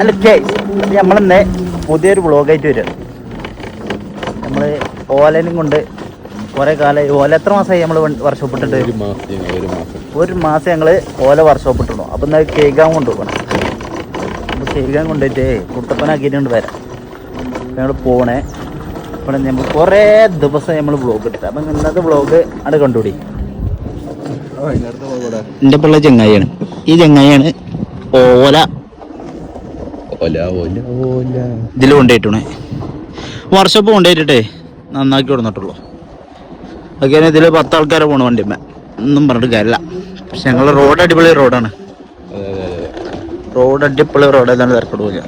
അല്ല കേസ് നമ്മളിന്ന് പുതിയൊരു വ്ളോഗായിട്ട് വരും. നമ്മൾ ഓലനും കൊണ്ട് കുറേ കാലം ഓല എത്ര മാസമായി നമ്മൾ വർക്ക്ഷോപ്പ് ഇട്ടിട്ട് ഒരു മാസം ഒരു മാസം. ഒരു മാസം ഞങ്ങൾ ഓല വർക്ക്ഷോപ്പ് ഇട്ടിടണം അപ്പം എന്നാൽ കേൾക്കാൻ കൊണ്ടുപോകണം അപ്പോൾ കേൾക്കാൻ കൊണ്ടുപോയിട്ട് കുട്ടപ്പനാക്കിയിട്ടുണ്ട് വരാം ഞങ്ങൾ പോണേ. അപ്പോൾ നമ്മൾ കുറേ ദിവസം നമ്മൾ വ്ളോഗ് ഇട്ടിട്ട്. അപ്പം ഇന്നത്തെ വ്ളോഗ് അവിടെ കണ്ടുപിടി. എന്റെ പിള്ള ചെങ്ങായിയാണ്. ഈ ചെങ്ങായിയാണ് ഓല ഇതിൽ കൊണ്ടുപോയിട്ടേ വർഷോപ്പ് കൊണ്ടുപോയിട്ടേ നന്നാക്കി കൊടുന്നിട്ടുള്ളൂ. ഓക്കെ ഇതിൽ പത്ത് ആൾക്കാരെ പോണ വണ്ടിമ്മ. ഒന്നും പറഞ്ഞിട്ട് കാര്യമില്ല. പക്ഷെ ഞങ്ങൾ റോഡ് അടിപൊളി റോഡാണ് റോഡ് അടിപൊളി റോഡ് ഏതാണ് തിരക്കിടുക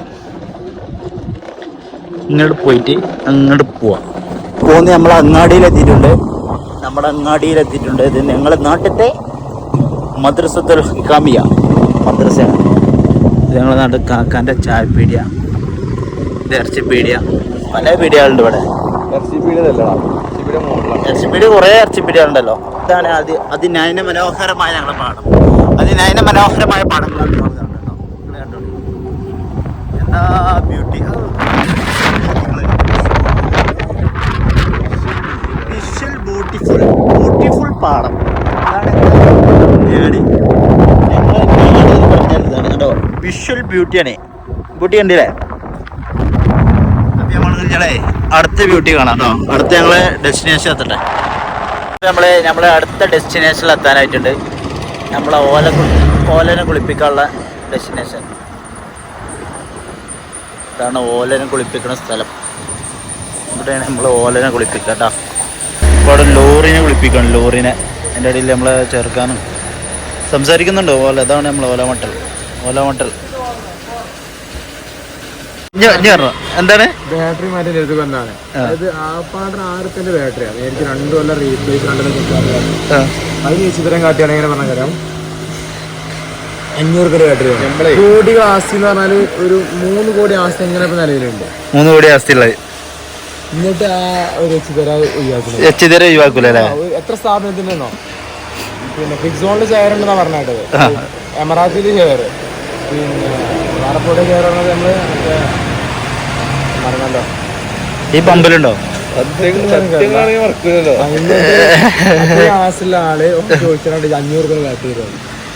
ഇങ്ങോട്ട് പോയിട്ട് അങ്ങോട്ട് പോവാം. പോന്ന് നമ്മൾ അങ്ങാടിയിലെത്തിയിട്ടുണ്ട് നമ്മുടെ അങ്ങാടിയിലെത്തിയിട്ടുണ്ട് ഇത് ഞങ്ങളുടെ നാട്ടിലത്തെ മദ്രസത്തുൽ ഹിക്കാമിയ. മദ്രസയാണ്. ഇത് ഞങ്ങളുടെ നാട് കാക്കാന്റെ ചായപ്പീടിയ ഇത് ഇറച്ചിപ്പീടിയ പല പീടികളുണ്ട് ഇവിടെ. ഇറച്ചിപ്പീടിയ കുറേ ഇറച്ചിപ്പീടികളുണ്ടല്ലോ ഇതാണ് അതി അതിനയന മനോഹരമായ ഞങ്ങളുടെ പാടം അതിനയന മനോഹരമായ പാടങ്ങളാണ് കണ്ടോ. എന്താ ബ്യൂട്ടി വിഷ്വൽ ബ്യൂട്ടിഫുൾ ബ്യൂട്ടിഫുൾ പാടം. വിഷ്വൽ ബ്യൂട്ടിയാണ് ബ്യൂട്ടി കണ്ടില്ലേ? അടുത്ത ബ്യൂട്ടി കാണാം കേട്ടോ അടുത്ത ഞങ്ങൾ ഡെസ്റ്റിനേഷൻ എത്തട്ടെ. നമ്മൾ നമ്മളെ അടുത്ത ഡെസ്റ്റിനേഷനിൽ എത്താനായിട്ടുണ്ട്. നമ്മളെ ഓല കുളി- ഓലനെ കുളിപ്പിക്കാനുള്ള ഡെസ്റ്റിനേഷൻ ഇതാണ് ഓലനെ കുളിപ്പിക്കുന്ന സ്ഥലം. ഇവിടെയാണ് നമ്മൾ ഓലനെ കുളിപ്പിക്കുക കേട്ടോ ഇപ്പോൾ അവിടെ ലോറിനെ കുളിപ്പിക്കണം ലോറിനെ. എന്റെ ഇടയിൽ നമ്മളെ ചേർക്കാനും സംസാരിക്കുന്നുണ്ടോ ഓല. അതാണ് നമ്മൾ ഓലമട്ടൽ ഓലമട്ടൽ പറഞ്ഞോ. എന്താണ്? ബാറ്ററി മാറ്റി എടുത്ത് കൊണ്ടാണ് ആ. അതായത് ആപ്പാടർ ആയിരത്തിന്റെ ബാറ്ററിയാണ് എനിക്ക് രണ്ടു കൊല്ലം റീപ്ലേസ് ചിത്രം കാട്ടിയാണ് എങ്ങനെ പറഞ്ഞ തരാം. അഞ്ഞൂറ് രൂപ ബാറ്ററി നമ്മളെ- കോടികൾ ആസ്തി എന്ന് പറഞ്ഞാൽ ഒരു മൂന്ന് കോടി ആസ്തി എങ്ങനെ ഇപ്പൊ നിലവിലുണ്ട്. മൂന്ന് കോടി എന്നിട്ട് ആ ഒരു ഒഴിവാക്കൂല എത്ര സ്ഥാപനത്തിനെന്നോ പിന്നെ ഫിക്സോണിൽ ഷെയർ ഉണ്ടെന്നാ പറഞ്ഞത് ആ. എമറാത്തിൽ ഷെയർ പിന്നെ മറന്നല്ലോ. ഈ പമ്പിലുണ്ടോ? ആൾ അഞ്ഞൂറ് രൂപ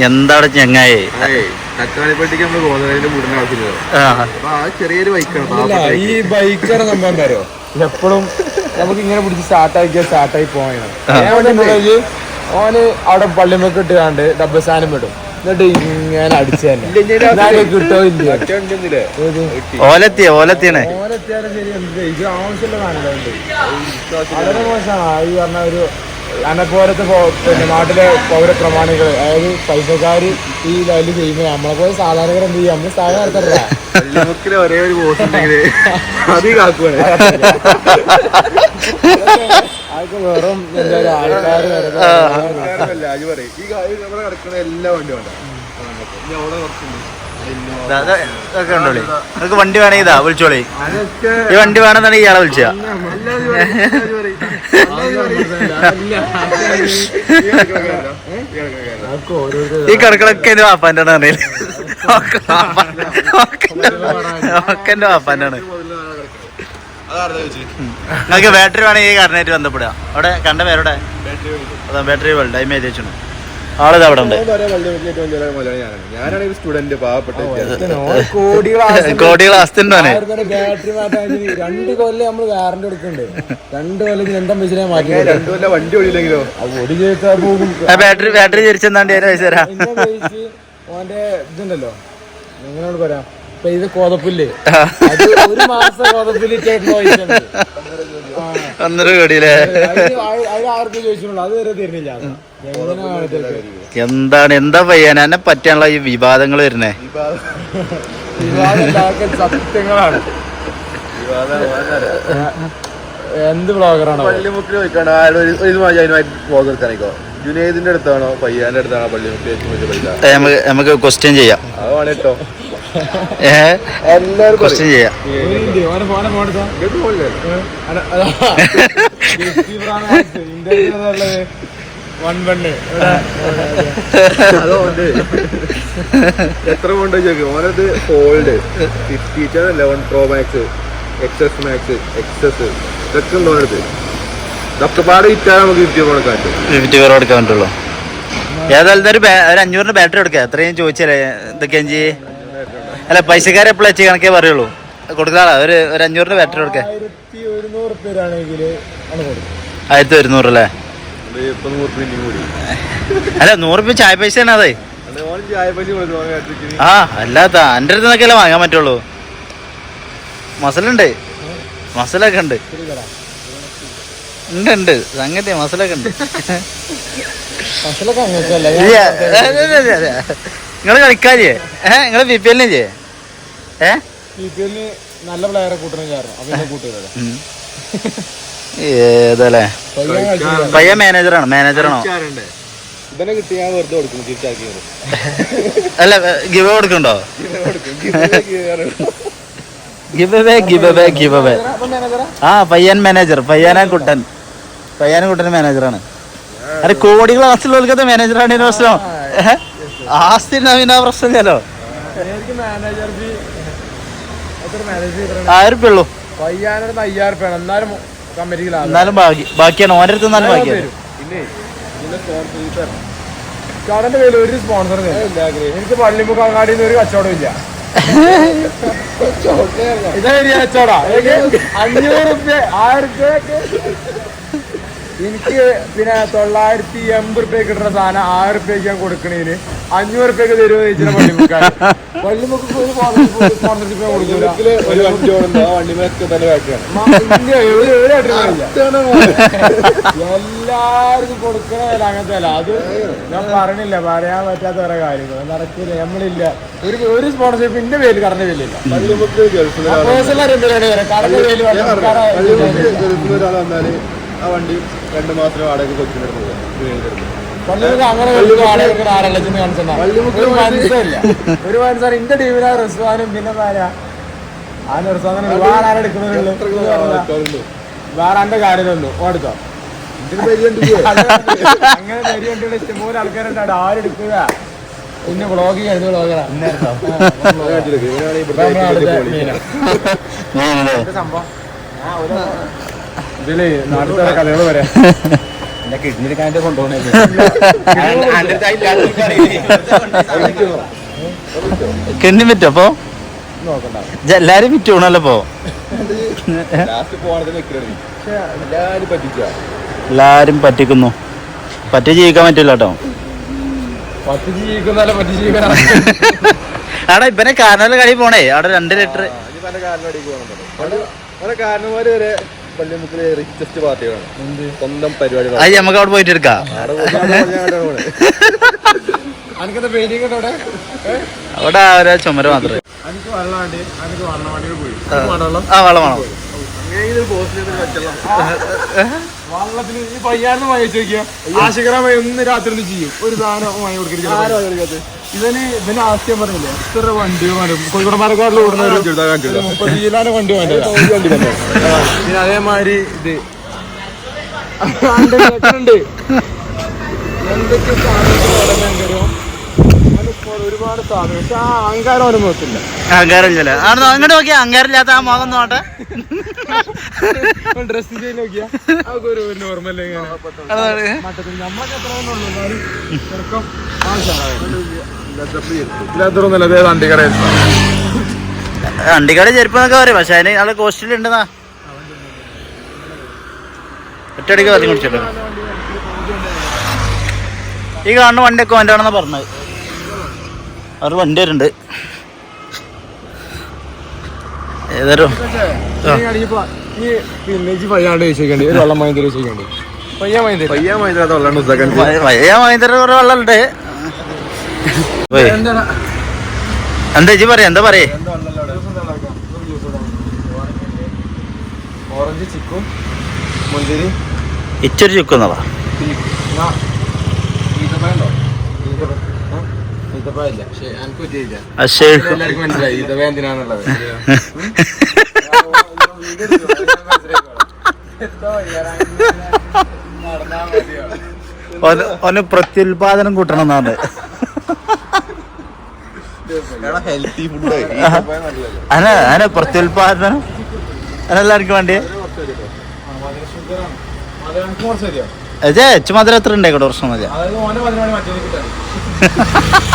എന്താണ് ചെങ്ങായി? തക്കാളിപ്പട്ടിക്ക് ചെറിയൊരു ബൈക്കാണ് ഈ ബൈക്കാണ് സംഭവം എന്താ എപ്പോഴും നമുക്ക് ഇങ്ങനെ പിടിച്ച് സ്റ്റാർട്ടാക്കിയാൽ സ്റ്റാർട്ടായി പോയാണ് ഓന് അവിടെ പള്ളിമൊക്കെ ഇട്ടുകാണ്ട് ഡബ്ബസാനം വിടും എന്നിട്ട് ഇങ്ങനെ അടിച്ചു തന്നെ. കിട്ടോ ഇല്ല? ഓലെത്തിയ ഓലെത്തിയണേ. ഓനെത്തിയാലും ശരി എന്ത്? ഇത് ആവശ്യമുള്ള സാധനങ്ങളുണ്ട് വളരെ മോശമാണ്. ഈ പറഞ്ഞ ഒരു അനപ്പോലത്തെ പിന്നെ നാട്ടിലെ പൗരപ്രമാണികൾ അതായത് പൈസക്കാര് ഈ ലൈൽ ചെയ്യുമ്പോൾ നമ്മളെ പോലെ സാധാരണക്കാർ എന്ത് ചെയ്യും? നമ്മൾ സ്ഥലം നടത്തറില്ല ഒരേ ഒരു ബോസ് ഉണ്ടെങ്കിൽ അത് കാക്കുവാണ്. അതൊക്കെ വെറും എന്താ പറയുക ആൾക്കാർ വേറൊന്നുമല്ല, അത് പറയും. ഈ കിടക്കുന്ന എല്ലാ വണ്ടി ഉണ്ട്? ഇനി അവിടെ കുറച്ചുണ്ട്. ഇതാ, ഇതാ, ഇതൊക്കെ ഉണ്ടോളി നിങ്ങൾക്ക് വണ്ടി വേണേ ഇതാ വിളിച്ചോളി. അതൊക്കെ ഈ വണ്ടി വേണമെന്നാണ് ഇയാളെ വിളിച്ച. ഈ കിടക്കുന്ന? ഈ കിടക്കുന്ന എന്റെ വാപ്പാന്റെ ആണ് അറിയില്ല ഒക്കെ എന്റെ വാപ്പാന്റെ ആണ് നിങ്ങൾക്ക് ബാറ്ററി വേണമെങ്കിൽ ഈ കാരണമായിട്ട് ബന്ധപ്പെടുക. അവിടെ കണ്ട പേരുടെ? ബാറ്ററി മേടിച്ചു. അതാ ബാറ്ററി വേൾഡ് ടൈം എഴുതി വെച്ചു ആളിത് അവിടെ ഉണ്ട്. ഞാനാണ്. സ്റ്റുഡന്റ് പാവപ്പെട്ട. കോടികൾ ബാറ്ററി മാറ്റാൻ രണ്ട് കൊല്ലം നമ്മൾ രണ്ട് കൊല്ലം പൈസ മാറ്റി രണ്ടു കൊല്ലം വണ്ടി ഓടിയില്ലെങ്കിലോ? ഓടി പോകും. ബാറ്ററി ബാറ്ററി തിരിച്ചെന്നാണ്ട് ഞാൻ പൈസ തരാം. ഓന്റെ ഇതുണ്ടല്ലോ. നിങ്ങളോട് പറയാ. ഇത് കോതപ്പില്ലേ. അത് ഒരു മാസം കോതപ്പിൽ ഒന്നര കോടിയില്ലേ ആർക്കും ചോദിച്ചിട്ടുള്ളൂ. അത് വരെ തരുന്നില്ല. എന്താണ് എന്താ പയ്യാൻ എന്നെ പറ്റാനുള്ള ഈ വിവാദങ്ങൾ വരുന്നേ. സത്യങ്ങളാണ്. എന്ത് ബ്ലോഗറാണോ പള്ളിമുക്കിൽ ചോദിക്കാണോ ഒരു എടുക്കാനിക്കോ ജുനേദിന്റെ അടുത്താണോ? പയ്യാന്റെ അടുത്താണോ പള്ളിമുക്കിൽ നമുക്ക് നമുക്ക് ക്വസ്റ്റ്യൻ ചെയ്യാം. അതാണ് വേണം കേട്ടോ ക്വസ്റ്റ്യൻ ചെയ്യാം. എത്ര കൊണ്ട് ചോദിക്കും. ഓനത് fold fifty eleven pro max XS max XS ഇതൊക്കെ ഉണ്ടോ ഇതൊക്കെ പാടെ വിറ്റാൽ നമുക്ക് ഫിഫ്റ്റി കൊടുക്കാൻ പറ്റും. ഫിഫ്റ്റി ഫോർ എടുക്കാൻ പറ്റുള്ളൂ. ഏതായാലും ഒരു അഞ്ഞൂറിന് ബാറ്ററി എടുക്കുക എത്രയും ചോദിച്ചാലേ ഇതൊക്കെ അഞ്ച് അല്ല പൈസക്കാരെ എപ്പോഴും വെച്ച് കണക്കേ പറയുള്ളൂ. കൊടുക്കാളാ ഒരു ഒരു രൂപ ബാറ്ററി കൊടുക്കുക ആയിരത്തി ഒരുന്നൂറ് പേരാണെങ്കിൽ കൊടുക്കും. ആയിരത്തി ഒരുന്നൂറ് അല്ലേ അല്ല നൂറ് രൂപ ചായ പൈസ തന്നെ അതെ ആ അല്ലാത്ത എന്റെ അടുത്ത് നിന്നൊക്കെ വാങ്ങാൻ പറ്റുള്ളൂ. മസലുണ്ട്. മസലൊക്കെ ഉണ്ട്. ഉണ്ട് ഉണ്ട്. സംഗതി മസലൊക്കെ ഉണ്ട്. മസലൊക്കെ നിങ്ങൾ കളിക്കാല്ലേ? ഏഹ് നിങ്ങൾ ബി പി എല്ലിനെ ചെയ്യേ ഏ ബി പി എല്ലിന് നല്ല പ്ലെയറെ കൂട്ടണം കൂട്ടുകാരെ ഏതല്ലേ? പയ്യൻ പയ്യ മാനേജറാണ് മാനേജറാണോ ഇവനെ കിട്ടി ഞാൻ വെറുതെ കൊടുക്കും തിരിച്ചാക്കി അല്ല ഗിവ് കൊടുക്കണ്ടോ? ഗിബേ ഗിബേ ഗിബേ? ആ? പയ്യൻ മാനേജർ പയ്യാന കുട്ടൻ. പയ്യാന കുട്ടൻ മാനേജറാണ് അരെ കോടികൾ കൊടുക്കാത്ത മാനേജറാണ് ഹോസ്റ്റലോ പ്രശ്നം. ഏഹ്? ആസ്തി പിന്നെ പ്രശ്നമില്ലല്ലോ? ആയിരം ഉള്ളൂ. പയ്യാനടുത്ത് അയ്യായിരം റുപ്യാണ് എന്നാലും കമ്പനിക്ക് ലാഭം. എന്നാലും ബാക്കി ബാക്കിയാണ്. ഓന്റെ അടുത്ത് എന്നാലും ബാക്കിയാണ് തരും. കടന്റെ പേരിൽ ഒരു സ്പോൺസർ എനിക്ക് ഒരു കച്ചവടം ഇല്ല. ഇതാ ഒരു കച്ചവടാ. എനിക്ക് അഞ്ഞൂറ് റുപ്യ ആയിരം റുപ്യക്ക് എനിക്ക് പിന്നെ തൊള്ളായിരത്തി എൺപത് റുപ്യ കിട്ടുന്ന സാധനം ആയിരം റുപ്യക്ക് ഞാൻ കൊടുക്കണേന്. അഞ്ഞൂറ് റുപ്യക്ക് തരുമോ ചോദിച്ചാൽ പള്ളിമുക്കാർ പള്ളിമുക്ക് ഒരു സ്പോൺസർഷിപ്പ് ഞാൻ കൊടുക്കൂല ഒരു വണ്ടി ഓടുന്നു ആ വണ്ടിമൊക്കെ തന്നെ എല്ലാവർക്കും കൊടുക്കണ വില അങ്ങനത്തെ അല്ല അത് ഞാൻ പറഞ്ഞില്ല പറയാൻ പറ്റാത്ത ഓരോ കാര്യങ്ങൾ നടക്കില്ല നമ്മളില്ല. ഒരു ഒരു സ്പോൺസർഷിപ്പിന്റെ വള്ളിമുക്ക് വള്ളിമുക്ക് ഗൾഫിൽ ഒരാൾ വന്നാൽ ആ വണ്ടി രണ്ട് മാസം വാടക കൊച്ചിനെടുത്ത് പോകും ഒരു എന്റെ റിസ്വാനും പിന്നെ ആരാ ആ വേറെ എന്റെ ഓടുത്തോ അങ്ങനെ വരി കണ്ടിട്ട് ഇഷ്ടംപോലെ ആൾക്കാരുണ്ടാവും ആരും എടുക്കുക പിന്നെ വ്ളോഗ് ചെയ്യുന്നത് വ്ളോഗറാ സംഭവം? ഇതിൽ നാട്ടിലെ കഥകൾ വരാം. എന്റെ കിഡ്നി കിണ്ണി വിറ്റോ അപ്പോ? എല്ലാരും വിറ്റ് പോണല്ലോ ലാസ്റ്റ് പോകണത് നിൽക്കണേ എല്ലാരും പറ്റിക്കുന്നു. പറ്റി ജീവിക്കാൻ പറ്റില്ല കേട്ടോ. ആടാ ഇപ്പനെ കാരണവല്ല കളി പോണേ. അവിടെ രണ്ട് ലിറ്റർ കാരണന്മാര് വരെ പള്ളിമുക്കിലെ റിച്ചസ്റ്റ് പാർട്ടികളാണ്. സ്വന്തം പരിപാടികളാണ് അത് നമുക്ക് അവിടെ പോയിട്ട് എടുക്കാം. അവിടെ ഒരു ചുമര മാത്രമേ. ആ. വെള്ളം വേണം. വള്ളത്തിന് ഈ പയ്യാറിന് മഴ ചോദിക്കുക ആശികരമായി ഒന്ന് രാത്രി ഒന്ന് ചെയ്യും? ഒരു സാധനം മഴ കൊടുക്കരുത്? ഇവന് ഇവന് ആസ്യം പറഞ്ഞില്ലേ? എത്ര വണ്ടി വേണം കോഴിക്കോട് മരക്കാട്ടിൽ ഓടുന്ന മുപ്പത് കിലോന് വണ്ടി വേണ്ട. അതേമാതിരി ഇത്. എന്തൊക്കെ സാധനങ്ങൾ ഒരുപാട് സാധനം. പക്ഷെ ആ അഹങ്കാരം അവന് ആണ് അങ്ങോട്ട് നോക്കിയാ അഹങ്കാരമില്ലാത്ത ആ മുഖം നോട്ടെ ഡ്രസ് ചെയ്ത് നോക്കിയാ? അതൊക്കെ ഒരു നോർമൽ നമ്മളൊക്കെ എത്ര ഉള്ളൂ വണ്ടിക്കടയിൽ. വണ്ടിക്കട ചെരുപ്പെന്നൊക്കെ പറയും. പക്ഷെ അതിന് നല്ല കോസ്റ്റിൽ ഉണ്ടെന്നാ. ഒറ്റയടിക്ക് പറഞ്ഞു കുടിച്ചിട്ടുണ്ട് ഈ കാണുന്ന വണ്ടിയൊക്കെ അവന്റെ പറഞ്ഞത്. അവർ വണ്ടി വരുന്നുണ്ട് ഏതായാലും. വെള്ളമുണ്ട്. എന്താ പറയാ? എന്താ പറയേ? ഓറഞ്ച് ചിക്കും മുന്തിരി. ഇച്ചൊരു ചുക്കുന്നതാ പക്ഷെ എനിക്ക് പറ്റിയില്ല പക്ഷേ എല്ലാവർക്കും മനസ്സിലായി. ഒന്ന് പ്രത്യുൽപാദനം കൂട്ടണം എന്നാണ് അന അന പ്രത്യുൽപാദനം. അതെല്ലാവർക്കും വേണ്ടി. അതെ മാത്രം എത്ര ഉണ്ടായിക്കോട്ടെ പ്രശ്നം മതി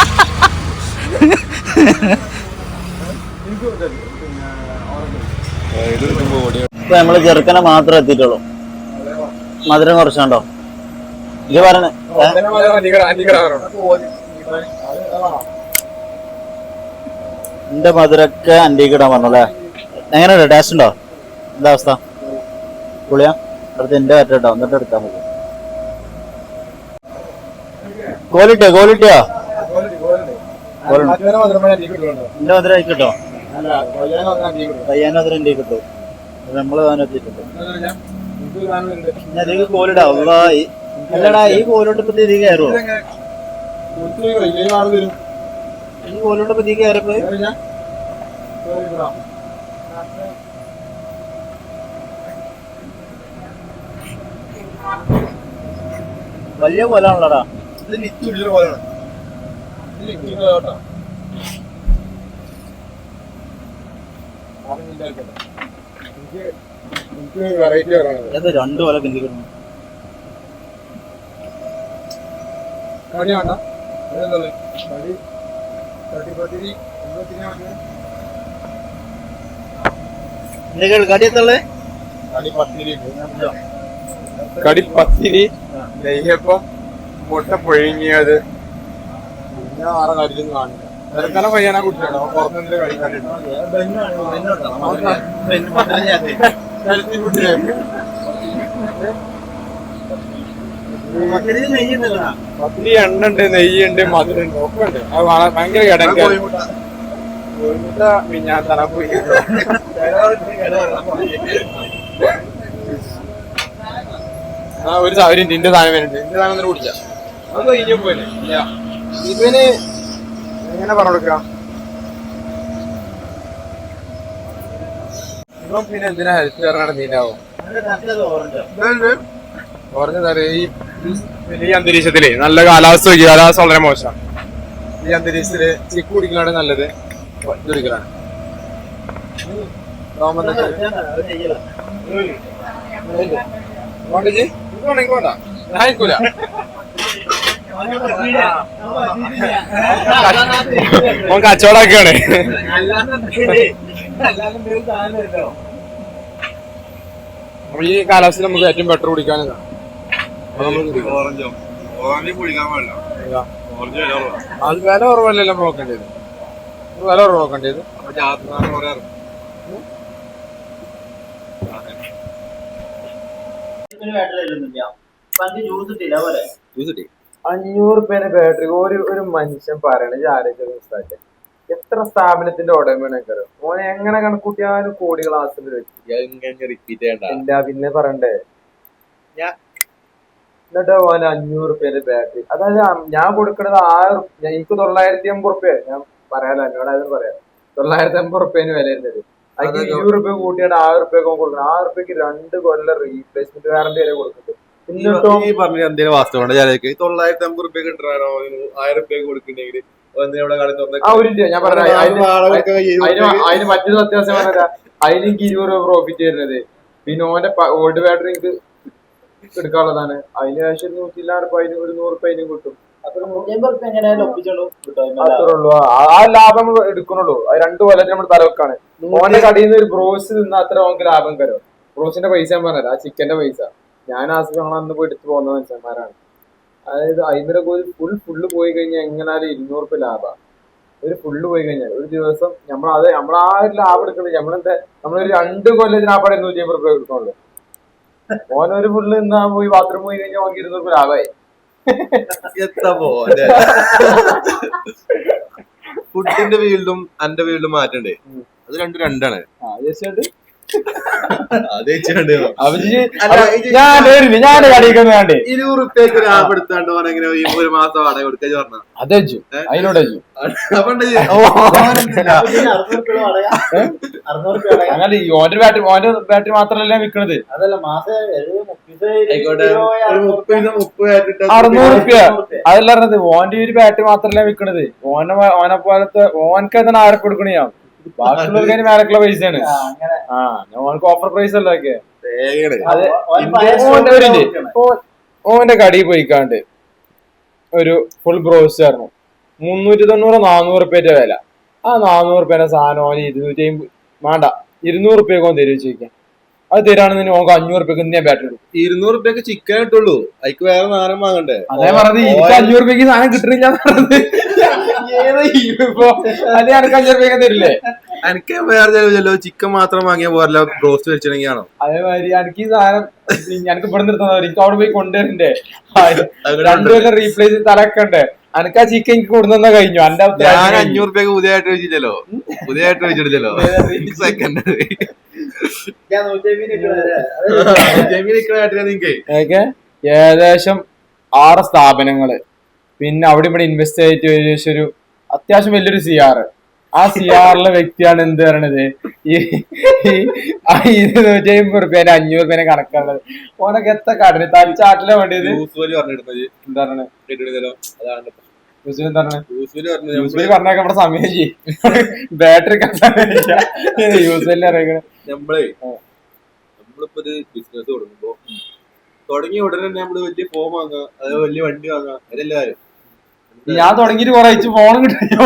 ഇപ്പൊ നമ്മൾ ചെറുക്കനെ മാത്രം എത്തിയിട്ടുള്ളൂ. മധുരം കുറച്ചുണ്ടോ? ഇത് പറഞ്ഞേ എന്റെ മധുരൊക്കെ അന്റീക്കിടാൻ പറഞ്ഞു പറഞ്ഞല്ലേ എങ്ങനെയുണ്ട്? ടേസ്റ്റ് ഉണ്ടോ? എന്താ അവസ്ഥ? പുളിയാ? അടുത്ത് എന്റെ പറ്റോ എന്നിട്ട് എടുക്കാൻ പറ്റും കോലിട്ടോ? ക്വാളിറ്റിയോ എന്റെ മധുര ആയിക്കോട്ടോ? പയ്യാനും മധുരം എന്റെ കിട്ടും. നമ്മൾ താനും എത്തിയിട്ടുണ്ട് ഞാൻ ഇതിലേക്ക് കോലിടാ. അല്ലടാ ഈ കോലോട്ട് ഇപ്പൊ ഇതിൽ കയറുമോ ഈ കോലോട്ട് ഇപ്പൊ? കയറപ്പോ വലിയ കോലാണല്ലോടാ. വെറൈറ്റി പറയാനുള്ളത് അത് രണ്ടു കിണ്ടി കിട്ടുന്നു കടി വേണ്ട. കടി തട്ടിപ്പത്തിരി കടി പത്തിരി. കടി പത്തിരി നെയ്യപ്പം മുട്ട പുഴുങ്ങിയത്. ആറ് കടിയൊന്നും കാണില്ല. തിരക്കല പയ്യനെ കുട്ടിയാണോ പുറത്തുനിന്ന് പത്തിരി എണ്ണ ഉണ്ട് നെയ്യുണ്ട് മധുരണ്ട് ഒക്കെ ഉണ്ട് അത് ഭയങ്കര കിടക്ക കോഴിമുട്ട ഞാൻ ആ ഒരു സാഹചര്യം നിന്റെ സാധനം വരുന്നുണ്ട്. നിന്റെ സാധനം കുടിക്കാം അത് കഴിഞ്ഞ പോലെ ഇല്ല. ഇവന് എങ്ങനെ പറഞ്ഞു കൊടുക്കാം ഇവൻ പിന്നെ എന്തിനാ ഹെൽത്ത് കയറാണ് ഓറഞ്ച് ഈ വലിയ അന്തരീക്ഷത്തിൽ നല്ല കാലാവസ്ഥ നോക്കി. കാലാവസ്ഥ വളരെ മോശം. ഈ അന്തരീക്ഷത്തിൽ ചിക്ക് കുടിക്കലാണ് നല്ലത്. കുടിക്കലാണ് വേണ്ട. ഞാൻ ഇരിക്കൂല ഓൻ കച്ചവടാക്കാണ് അപ്പൊ ഈ കാലാവസ്ഥയിൽ നമുക്ക് ഏറ്റവും ബെറ്റർ കുടിക്കാനാണ് വില കുറവാ. അത് വില കുറവല്ലല്ലോ നമ്മൾ നോക്കേണ്ടത് വില കുറവ് നോക്കേണ്ടത് ജ്യൂസ് ഇട്ടില്ല പറയാറ്. ജ്യൂസ് ഇട്ടില്ല പോലെ അഞ്ഞൂറ് റുപ്യേന്റെ ബാറ്ററി ഒരു ഒരു മനുഷ്യൻ പറയണത് ആരോഗ്യ എത്ര സ്ഥാപനത്തിന്റെ ഉടമയാണ് ഓനെ എങ്ങനെ കണക്കൂട്ടിയാലും കോടി ക്ലാസ്സിൽ റിപ്പീറ്റ് പിന്നെ പറയണ്ടേ? എന്നിട്ട് ഓന് അഞ്ഞൂറ് റുപ്യേന്റെ ബാറ്ററി അതായത് ഞാൻ കൊടുക്കണത് ആറ് എനിക്ക് തൊള്ളായിരത്തി അമ്പത് റുപ്യ ഞാൻ പറയാലോ എന്നോട് അതിന് പറയാം. തൊള്ളായിരത്തി അമ്പത് റുപ്യേന് വില വരുന്നത് അതിന് ഇരുപത് റുപ്യ കൂട്ടിയാണ് ആറ് റുപ്യ കൊടുക്കണം. ആറ് റുപ്യക്ക് രണ്ട് കൊല്ലം റീപ്ലേസ്മെന്റ് വാറന്റി വരെ കൊടുക്കുന്നുണ്ട് എന്നിട്ടോ ഈ പറഞ്ഞ എന്തെങ്കിലും വാസ്തവമുണ്ട് ചിലക്ക് തൊള്ളായിരത്തി അമ്പത് റുപ്യ കിട്ടാനോ ആയിരം റുപ്യ കൊടുക്കണ്ടെങ്കിൽ എന്തിനാ കളി ആ ഒരു ഞാൻ പറഞ്ഞ അതിന് അതിന് അതിന് മറ്റൊരു വ്യത്യാസം അതിന് എനിക്ക് ഇരുപത് രൂപ പ്രോഫിറ്റ് വരുന്നത്. പിന്നെ ഓന്റെ ഓൾഡ് ബാറ്ററി എനിക്ക് എടുക്കാനുള്ളതാണ്. അതിന് ശേഷം ഒരു നൂറ്റി ഇല്ലാറ് അതിന് ഒരു നൂറ് രൂപ അതിനും കിട്ടും. ആ- ലാഭം എടുക്കണുള്ളൂ. അത് രണ്ട് കൊല്ലത്തിന് നമ്മൾ തലവെക്കാണ്. ഓന്റെ കടയിൽ നിന്ന് ഒരു ബ്രോസ് നിന്ന് അത്ര നമുക്ക് ലാഭം കരോ? ബ്രോസിന്റെ പൈസ ഞാൻ പറഞ്ഞത് ആ ചിക്കന്റെ പൈസ. ഞാൻ ആ ഞങ്ങൾ അന്ന് പോയി എടുത്തു പോകുന്ന മനുഷ്യന്മാരാണ്. അതായത് അയിമര ഒരു ഫുൾ ഫുള്ള് പോയി കഴിഞ്ഞാൽ എങ്ങനാലും ഇരുന്നൂറ് രൂപ ലാഭം. ഒരു ഫുള്ള് പോയി കഴിഞ്ഞാൽ ഒരു ദിവസം നമ്മൾ അത് നമ്മൾ ആ ഒരു ലാഭം എടുക്കുന്നത് നമ്മളെന്താ നമ്മളൊരു രണ്ട് കൊല്ലത്തിന് ആ പടം നൂറ്റി അമ്പത് രൂപ എടുക്കണുള്ളൂ ഓനൊരു ഫുള്ള് നിന്നാ പോയി ബാത്റൂം പോയി കഴിഞ്ഞാൽ നമുക്ക് ഇരുന്നൂറ് രൂപ ലാഭമായി ഫുഡിന്റെ ഫീൽഡും അന്റെ ഫീൽഡും മാറ്റണ്ടേ? അത് രണ്ടും രണ്ടാണ്. തീർച്ചയായിട്ടും ഞാൻ വേണ്ടേ ഇരുപത് റുപ്യക്ക് എടുത്താണ്ട് ഒരു മാസം വാടക കൊടുക്കാൻ പറഞ്ഞ. അത് വെച്ചു. അതിനോട് വെച്ചു. അപ്പൊ ഉണ്ട് അങ്ങനെ ഈ ഓന്റെ ബാറ്ററി ഓന്റെ ബാറ്ററി മാത്രമല്ല വിൽക്കണത് അറുന്നൂറ് റുപ്യ അതല്ല പറഞ്ഞത് ഓന്റെ ഒരു ബാറ്ററി മാത്രല്ല വിൽക്കണത് ഓനെ ഓനെ പോലത്തെ ഓനക്ക് അതിന് ആരൊക്കെ കൊടുക്കണ അതിന് ആണ്. പൈസയാണ് അങ്ങനെ. ആ ഓനക്ക് ഓഫർ പ്രൈസ് അല്ലേ ഓന്റെ കടയിൽ പോയിക്കാണ്ട് ഒരു ഫുൾ ബ്രോസ് ആയിരുന്നു. മുന്നൂറ്റി തൊണ്ണൂറ് നാനൂറ് റുപ്യന്റെ വില. ആ നാനൂറ് റുപ്യന്റെ സാധനം ഓന് ഇരുന്നൂറ്റി അമ്പത് വേണ്ട ഇരുന്നൂറ് റുപ്യക്ക് ഓൻ തരുവോ ചോദിക്കാം അത് തരാണെന്ന് ഓക അഞ്ഞൂറ് രൂപയ്ക്ക് ഞാൻ ബാറ്ററി എടുക്കും ഇരുന്നൂറ് രൂപയ്ക്ക് ചിക്കൻ കിട്ടുള്ളൂ അതിക്ക് വേറെ നാരം വാങ്ങണ്ടേ? അതേ പറഞ്ഞത് എനിക്ക് അഞ്ഞൂറ് രൂപയ്ക്ക് സാധനം കിട്ടണില്ല ഇപ്പൊ അത് എനിക്ക് അഞ്ഞൂറ് റുപ്യക്ക് തരില്ലേ? എനിക്ക് വേറെ ചെലവില്ലല്ലോ ചിക്കൻ മാത്രം വാങ്ങിയ പോരല്ല. ബ്രോസ്റ്റ് വെച്ചിട്ടുണ്ടെങ്കിൽ ആണോ അതേമാതിരി എനിക്ക് ഈ സാധനം എനിക്ക് ഇവിടെ നിർത്തുന്നത് എനിക്ക് അവിടെ പോയി കൊണ്ടുവരണ്ടേ? രണ്ടുപേരും റീപ്ലേസ് തലക്കണ്ടേ? എനിക്ക് ആ ചിക്കൻ എനിക്ക് കൊടുന്നാ കഴിഞ്ഞു? എന്റെ ഞാൻ അഞ്ഞൂറ് രൂപയ്ക്ക് പുതിയതായിട്ട് വെച്ചില്ലല്ലോ പുതിയതായിട്ട് വെച്ചിട്ടില്ലല്ലോ. സെക്കൻഡ് ഏകദേശം ആറ് സ്ഥാപനങ്ങൾ. പിന്നെ അവിടെ ഇവിടെ ഇൻവെസ്റ്റ് ചെയ്തിട്ട് ഏകദേശം ഒരു അത്യാവശ്യം വലിയൊരു സി ആറ് ആ സി ആറിലെ വ്യക്തിയാണ് എന്ത് പറയണത്? ഈ ഇരുന്നൂറ്റി അമ്പത് റുപ്യേനെ അഞ്ഞൂറ് റുപ്യേനെ കണക്കാണത്. ഓനൊക്കെ എത്ര കാട്ടിന്? തച്ചാട്ടിലെ വേണ്ടിയത് യൂസുഫ് എന്താ പറയണത് യൂസ്വലി പറഞ്ഞു യൂസുഫ് പറഞ്ഞൊക്കെ നമ്മുടെ സമയം ചെയ്യും ബാറ്ററി യൂസുഫല്ലേ അറിയിക്കണേ. നമ്മളെ നമ്മളിപ്പോ ഒരു ബിസിനസ് തുടങ്ങുമ്പോ തുടങ്ങിയ ഉടനെ തന്നെ നമ്മൾ വലിയ ഫോം വാങ്ങുക അതായത് വലിയ വണ്ടി വാങ്ങുക അതെല്ലാരും ഞാൻ തുടങ്ങിയിട്ട് കൊറേ അയച്ചു ഫോൺ കിട്ടില്ല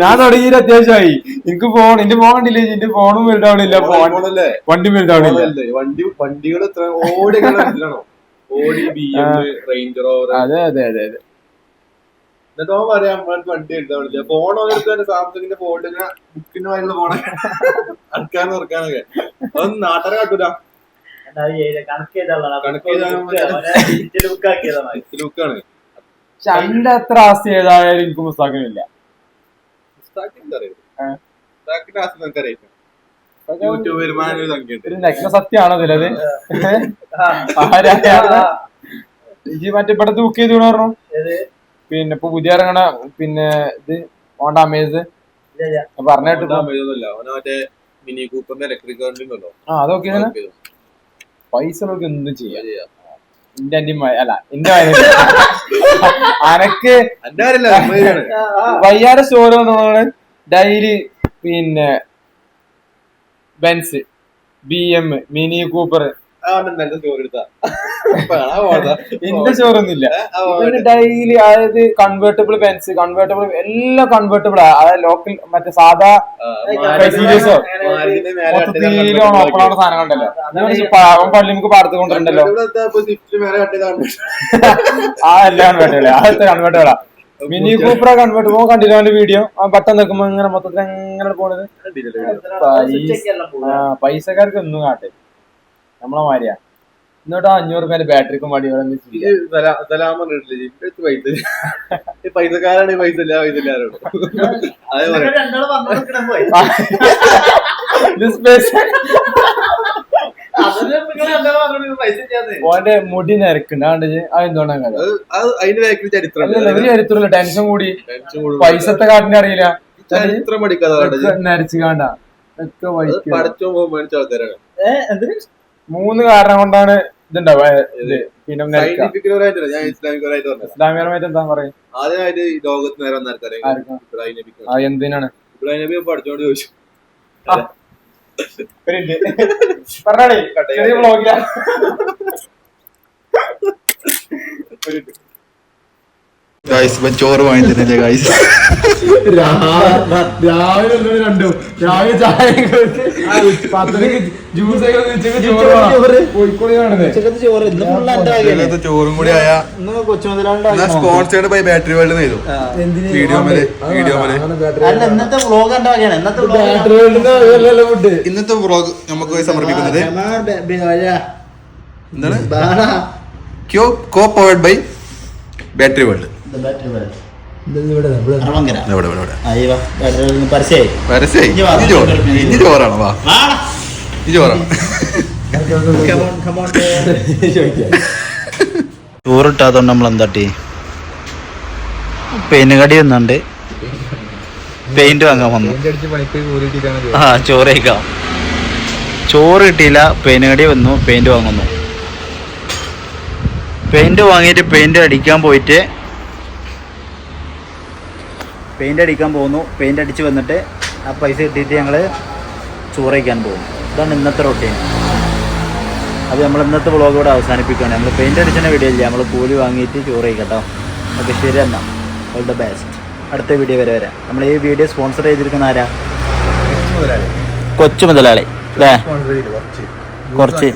ഞാൻ തുടങ്ങിയിട്ട് അത്യാവശ്യമായി. എനിക്ക് ഫോൺ എന്റെ ഫോൺ കണ്ടില്ലേ? എന്റെ ഫോണും വലുതാവണില്ല ഫോൺ ഫോണല്ലേ വണ്ടി വലുതാവണില്ല വണ്ടി വണ്ടികൾ എത്ര ഓടി അതെ അതെ അതെ അതെ. എന്നിട്ട് അവൻ പറയാം നമ്മൾക്ക് വണ്ടി എടുത്താവില്ല ഫോൺ എടുത്ത് സാംസങ്ങിന്റെ ഫോണിൽ ഇങ്ങനെ ബുക്കിന്റെ വായുള്ള ഫോണൊക്കെ അടക്കാനും ഇറക്കാനൊക്കെ അതൊന്നും നാട്ടുകാരെ കാട്ടൂല. ലുക്കാണ് പക്ഷെ അത്ര ആസ്തി ഏതായാലും എനിക്ക് പുസ്തകമില്ല ആസ്തി നമുക്കറിയാം യൂട്യൂബ് വരുമാനം ഒരു സംഖ്യയുണ്ട് ഒരു നഗ്ന സത്യമാണോ ഇതിലത് ആരാ ഇജി മറ്റേ ഇവിടെ ബുക്ക് ചെയ്തു പറഞ്ഞു? ഏത്? പിന്നെ ഇപ്പൊ പുതിയ ഇറങ്ങണ പിന്നെ ഇത് ഓണ്ട അമേസ്. പറഞ്ഞിട്ട് മിനി കൂപ്പറിന്റെ ഇലക്ട്രിക് ആ അതൊക്കെ പൈസ നമുക്ക് എന്തും ചെയ്യാം. എന്റെ അന്റെ അല്ല എന്റെ അനക്ക് വയ്യാതെ സ്റ്റോർ വന്നതാണ്. ഡൈലി പിന്നെ Benz B M Mini Cooper. എന്റെ പോട്ടെ. ഡെയിലി അതായത് കൺവേർട്ടബിൾ ബെൻസ് കൺവേർട്ടബിൾ എല്ലാം കൺവേർട്ടബിൾ അതായത് ലോക്കൽ മറ്റേ സാധാ ആണ് മൊത്തത്തിലോ ഓപ്പണാവുന്ന സാധനം ഉണ്ടല്ലോ അവൻ പള്ളി നമുക്ക് പാടത്ത് കൊണ്ടുണ്ടല്ലോ ആ എല്ലാം കൺവേർട്ടബിൾ ആദ്യത്തെ കൺവേർട്ടബിളാ മിനി കൂപ്പറ കൺവേർട്ടബിൾ കണ്ടില്ല അവന്റെ വീഡിയോ ബട്ടൺ നിൽക്കുമ്പോ ഇങ്ങനെ മൊത്തത്തിൽ എങ്ങനെ പോണത്? ആ പൈസക്കാർക്ക് ഒന്നും കാട്ടെ. നമ്മളെ മാരിയാ. എന്നിട്ട് ആ അഞ്ഞൂറ് പേര് ബാറ്ററിക്കും വടി പൈസക്കാരാണ് ഈ പൈസ ഇല്ല പൈസ ഇല്ലാരോട് രണ്ടാൾ ഓന്റെ മുടി നിരക്കുണ്ട്. ചരിത്രമില്ല. ടെൻഷൻ കൂടി. പൈസത്തെ കാട്ടിനെ അറിയില്ല. ചരിത്രം പഠിക്കാതെ കണ്ടത്. നരച്ചു കാണ്ട. ഒക്കെ മൂന്ന് കാരണം കൊണ്ടാണ് ഇതുണ്ടാവുക. ഇത് പിന്നെ ഇസ്ലാമികപരമായിട്ട് എന്താ പറയാ? ആദ്യമായിട്ട് ഈ ലോകത്ത് നേരം എന്തിനാണ്? ഇബ്രാഹിം നബി പഠിച്ചോണ്ട് ചോദിച്ചു. പറഞ്ഞാടേ ചെറിയ വ്ളോഗിലാ ഗായ്സ് ഇപ്പൊ ചോറ് വാങ്ങി ഗായ്സ് രാവിലെ ഒന്നും രണ്ടും രാവിലെ ചായ പത്തരക്ക് ജ്യൂസ് ചോറ് ചോറ് കൂടി ആയ സ്പോൺസേഡ് ബൈ ബാറ്ററി വേൾഡ് ചെയ്തു വീഡിയോ മേലെ വീഡിയോ മേലെ ഇന്നത്തെ വ്ളോഗ് നമുക്ക് സമർപ്പിക്കുന്നത്. എന്താണ്? ക്യോ കോ powered by battery world on. ചോറിട്ടാത്തോണ്ട് നമ്മൾ എന്താട്ടി പെയിന്റ് കടി വന്നുണ്ട് പെയിന്റ് വാങ്ങാൻ വന്നു. ആ ചോറ് കഴിക്കാം ചോറ് കിട്ടിയില്ല പെയിന്റ് കടി വന്നു പെയിന്റ് വാങ്ങുന്നു. പെയിന്റ് വാങ്ങിയിട്ട് പെയിന്റ് അടിക്കാൻ പോയിട്ട് പെയിന്റ് അടിക്കാൻ പോകുന്നു. പെയിന്റ് അടിച്ച് വന്നിട്ട് ആ പൈസ കിട്ടിയിട്ട് ഞങ്ങൾ ചോറ് പോകും ഇതാണ് ഇന്നത്തെ റൊട്ടീൻ അത് നമ്മൾ ഇന്നത്തെ വ്ളോഗ് കൂടെ അവസാനിപ്പിക്കുകയാണ്. നമ്മൾ പെയിന്റ് അടിച്ചതിന് വീഡിയോ ഇല്ല. നമ്മൾ കൂലി വാങ്ങിയിട്ട് ചോറ് കഴിക്കട്ടോ ഓക്കെ ശരി എന്നാൽ ഓൾ ദ ബെസ്റ്റ് അടുത്ത വീഡിയോ വരെ വരാം. നമ്മൾ ഈ വീഡിയോ സ്പോൺസർ ചെയ്തിരിക്കുന്ന ആരാ? കൊച്ചു മുതലാളി. അല്ലേ? കുറച്ച്.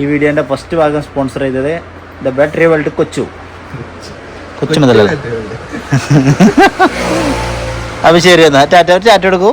ഈ വീഡിയോന്റെ ഫസ്റ്റ് ഭാഗം സ്പോൺസർ ചെയ്തത് ദ ബാറ്ററി വേൾഡ് കൊച്ചു. കൊച്ചു അപ്പൊ ശരി എന്നാ. ടാറ്റ ടാറ്റ എടുക്കൂ.